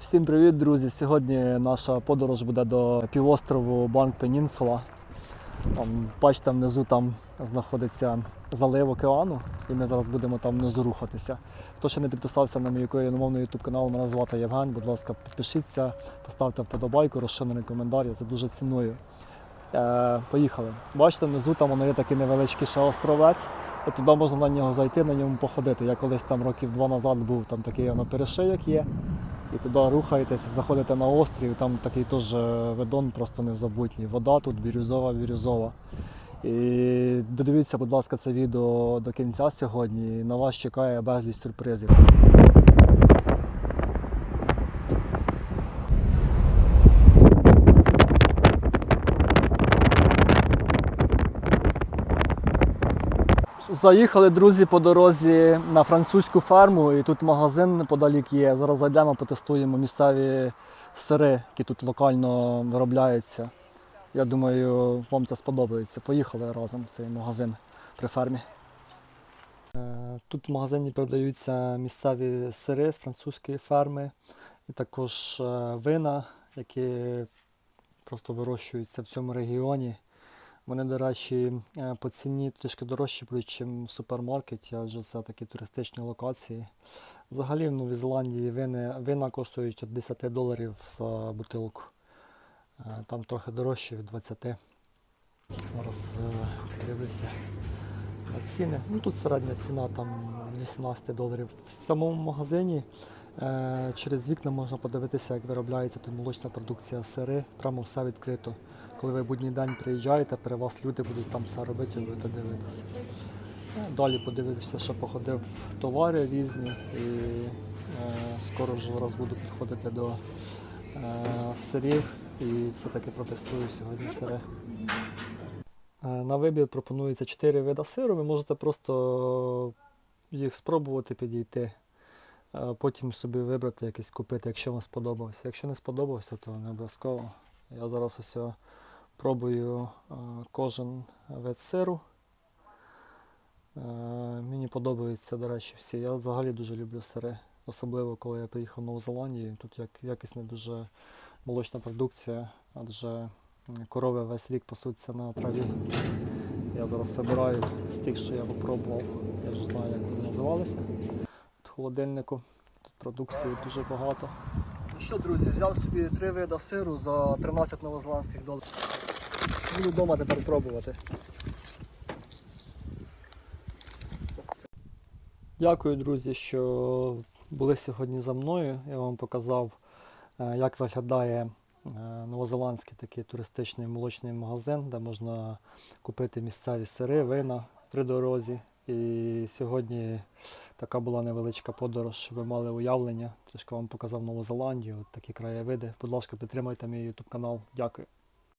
Всім привіт, друзі! Сьогодні наша подорож буде до півострову Банк Пенінсула. Бачите, внизу там знаходиться залив океану, і ми зараз будемо там внизу рухатися. Хто ще не підписався на мій україномовний YouTube канал, мене звати Євген. Будь ласка, підпишіться, поставте вподобайку, розширений коментар, я це дуже ціную. Е, поїхали. Бачите, внизу там воно є такий невеличкий ще островець. І туди можна на нього зайти, на ньому походити. Я колись там років два назад був, там такий воно перешийок є. І туди рухаєтесь, заходите на острів, там такий теж видон просто незабутній. Вода тут бірюзова, бірюзова. І додивіться, будь ласка, це відео до кінця сьогодні. На вас чекає безліч сюрпризів. Заїхали друзі по дорозі на французьку ферму, і тут магазин неподалік є. Зараз зайдемо, потестуємо місцеві сири, які тут локально виробляються. Я думаю, вам це сподобається. Поїхали разом в цей магазин при фермі. Е, Тут в магазині продаються місцеві сири з французької ферми, і також е, вина, які просто вирощуються в цьому регіоні. Вони, до речі, е, по ціні трішки дорожчі ніж в супермаркеті, адже це такі туристичні локації. Взагалі в Новій Зеландії вини, вина коштують від 10 доларів за бутилку. Е, Там трохи дорожче від 20. Зараз е, подивлюся на ціни. Ну, тут середня ціна там 18 доларів. В самому магазині через вікна можна подивитися, як виробляється тут молочна продукція, сири, прямо все відкрито. Коли ви будній день приїжджаєте, при вас люди будуть там все робити, ви будете дивитися. Ну, Далі подивитися, що походив товари різні і е, скоро вже зараз буду підходити до е, сирів і все-таки протестую сьогодні сири. Е, На вибір пропонується 4 види сиру. Ви можете просто їх спробувати підійти, е, потім собі вибрати якийсь купити, якщо вам сподобався. Якщо не сподобався, то не обов'язково. Я зараз ось пробую е, кожен вид сиру. Е, Мені подобаються, до речі, всі. Я взагалі дуже люблю сири. Особливо коли я приїхав в Нову Зеландію. Тут як, якісна дуже молочна продукція, адже корови весь рік пасуться на траві. Я зараз вибираю з тих, що я попробував. Я вже знаю, як вони називалися. Холодильнику. Тут продукції дуже багато. Ну що, друзі, взяв собі три види сиру за 13 новозеландських доларів. Буду вдома тепер пробувати. Дякую, друзі, що були сьогодні за мною. Я вам показав, е, як виглядає е, новозеландський такий туристичний молочний магазин, де можна купити місцеві сири, вина при дорозі. І сьогодні така була невеличка подорож, щоб ви мали уявлення. Трішки вам показав Нову Зеландію, такі краєвиди. Будь ласка, підтримайте мій YouTube канал. Дякую.